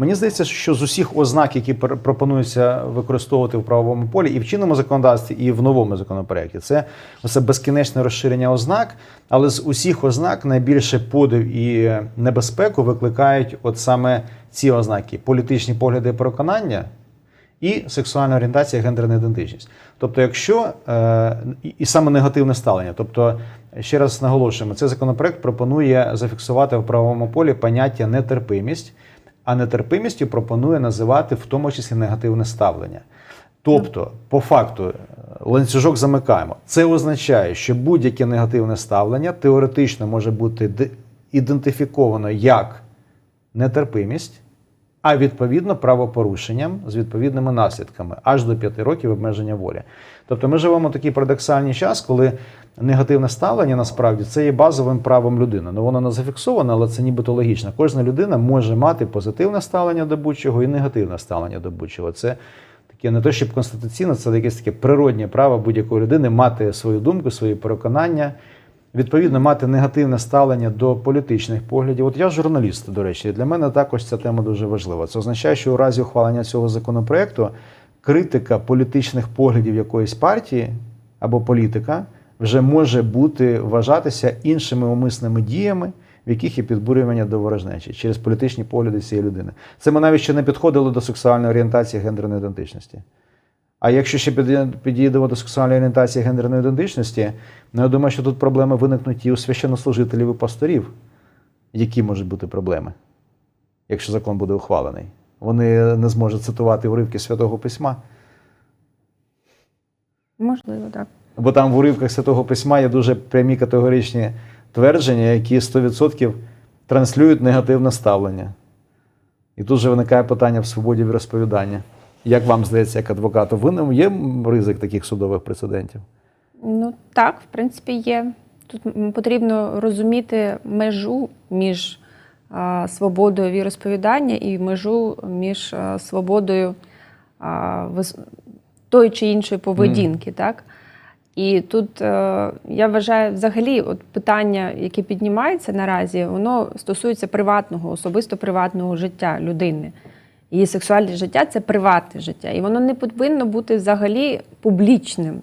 Мені здається, що з усіх ознак, які пр- пропонуються використовувати в правовому полі, і в чинному законодавстві, і в новому законопроекті, це оце безкінечне розширення ознак. Але з усіх ознак найбільше подив і небезпеку викликають от саме ці ознаки: політичні погляди і переконання і сексуальна орієнтація, гендерна ідентичність. Тобто, якщо е, і саме негативне ставлення, тобто, ще раз наголошуємо, цей законопроект пропонує зафіксувати в правовому полі поняття нетерпимість, а нетерпимістю пропонує називати в тому числі негативне ставлення. Тобто, по факту, е, ланцюжок замикаємо. Це означає, що будь-яке негативне ставлення теоретично може бути ідентифіковано як нетерпимість, а відповідно правопорушенням з відповідними наслідками аж до 5 років обмеження волі. Тобто ми живемо в такий парадоксальний час, коли негативне ставлення насправді це є базовим правом людини. Ну воно не зафіксовано, але це нібито логічно. Кожна людина може мати позитивне ставлення до будь-чого і негативне ставлення до будь-чого. Це таке не то, щоб конституційне, це якесь таке природнє право будь-якої людини мати свою думку, свої переконання. Відповідно, мати негативне ставлення до політичних поглядів. От я журналіст, до речі, і для мене також ця тема дуже важлива. Це означає, що у разі ухвалення цього законопроекту критика політичних поглядів якоїсь партії або політика вже може бути вважатися іншими умисними діями, в яких є підбурювання до ворожнечі через політичні погляди цієї людини. Це ми навіть ще не підходили до сексуальної орієнтації гендерної ідентичності. А якщо ще підійдемо до сексуальної орієнтації гендерної ідентичності, ну я думаю, що тут проблеми виникнуть і у священнослужителів і пасторів. Які можуть бути проблеми, якщо закон буде ухвалений? Вони не зможуть цитувати уривки Святого Письма, Можливо, так. бо там в уривках Святого Письма є дуже прямі категоричні твердження, які 100% транслюють негативне ставлення. І тут же виникає питання в свободі розповідання. Як вам здається, як адвокату, винен є ризик таких судових прецедентів? Ну так, в принципі, є. Тут потрібно розуміти межу між а, свободою віросповідання і межу між а, свободою а, вис- тої чи іншої поведінки. Так? І тут е, я вважаю, взагалі, от питання, яке піднімається наразі, воно стосується приватного, особисто приватного життя людини. Її сексуальне життя це приватне життя, і воно не повинно бути взагалі публічним.